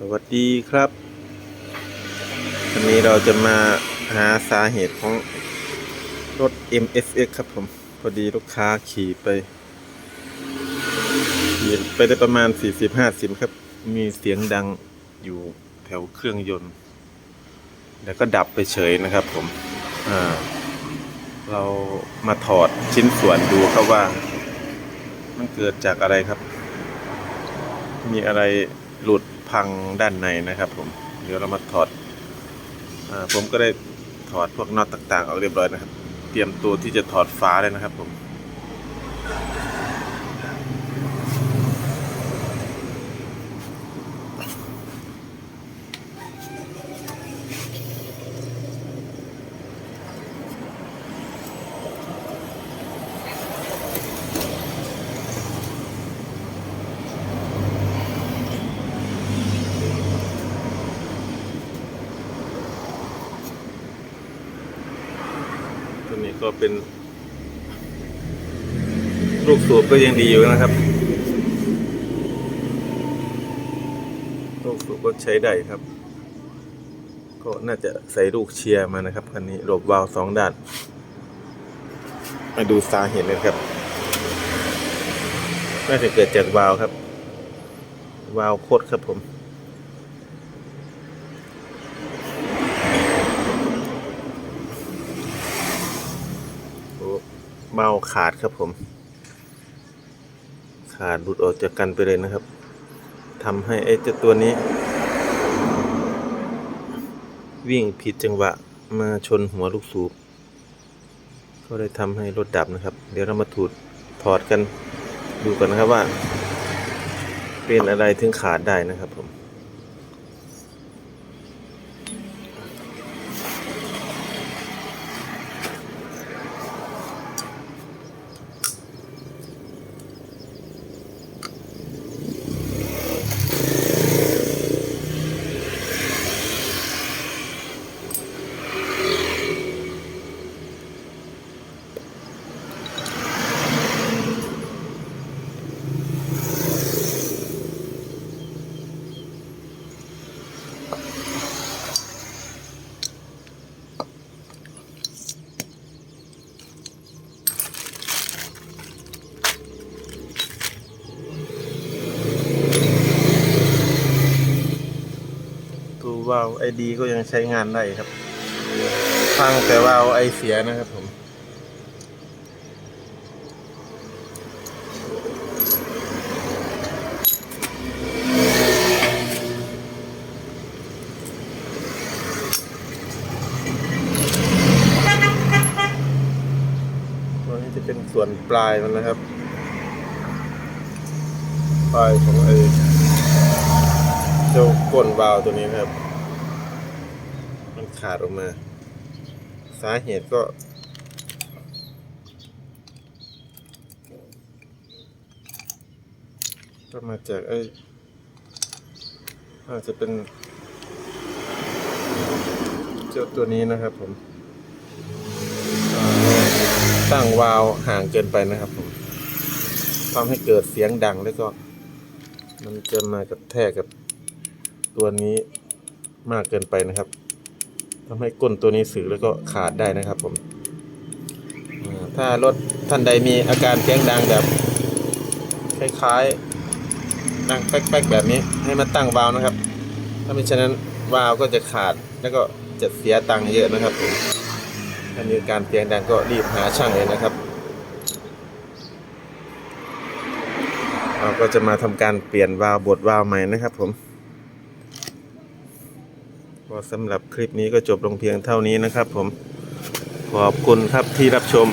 สวัสดีครับวันนี้เราจะมาหาสาเหตุของรถ MSX ครับผม พอดีลูกค้าขี่ไปขี่ไปได้ประมาณ 40-50 ครับ มีเสียงดังอยู่แถวเครื่องยนต์ แล้วก็ดับไปเฉยนะครับผม อ่า เรามาถอดชิ้นส่วนดูครับว่า มันเกิดจากอะไรครับ มีอะไรหลุด พังด้านในนะครับผม เดี๋ยวเรามาถอดอผมก็ได้ถอดพวกน็อตต่างๆออกเรียบร้อยนะครับ เตรียมตัวที่จะถอดฟ้าเลยนะครับผม ก็เป็น ลูกสูบก็ยังดีอยู่นะครับ ลูกสูบก็ใช้ได้ครับ ก็น่าจะใส่ลูกเชียร์มานะครับคันนี้หลบวาล์วสองด้าน มาดูสาเหตุเลยครับ น่าจะเกิดจากวาล์วครับ วาล์วโคตรครับผม เมาขาดครับผม ขาดหลุดออกจากกันไปเลยนะครับทำให้ไอ้เจ้าตัวนี้ วิ่งผิดจังหวะมาชนหัวลูกสูบก็เลยทำให้รถดับนะครับ เดี๋ยวเรามาถูดถอดกันดูกันนะครับว่า เป็นอะไรถึงขาดได้นะครับผม ววาล์วไอดีก็ยังใช้งานได้ครับ ฟังแต่วาล์วไอเสียนะครับผม ตัวนี้จะ เป็นส่วนปลายมันนะครับ ปลายของไอ้เจ้าก้นวาล์วตัวนี้นะครับ มันขาดออกมา สาเหตุก็ ก็มาจากไอ้อาจจะเป็น เจ้าตัวนี้นะครับผม ตั้งวาล์วห่างเกินไปนะครับผมทำให้เกิดเสียงดังแล้วก็ มันจะมากระแทกกับตัวนี้มากเกินไปนะครับทำให้ก้นตัวนี้สึกแล้วก็ขาดได้นะครับผมถ้ารถท่านใดมีอาการเสียงดังแบบคล้ายๆดังแป๊กๆแบบนี้ให้มาตั้งวาล์วนะครับ ถ้าไม่ฉะนั้นวาล์วก็จะขาดแล้วก็จะเสียตังค์เยอะนะครับผม ถ้ามีการเสียงดังก็รีบหาช่างเลยนะครับเราก็จะมาทำการเปลี่ยนวาล์วบดวาล์วใหม่นะครับผมก็สำหรับคลิปนี้ก็จบลงเพียงเท่านี้นะครับผมขอบคุณครับที่รับชม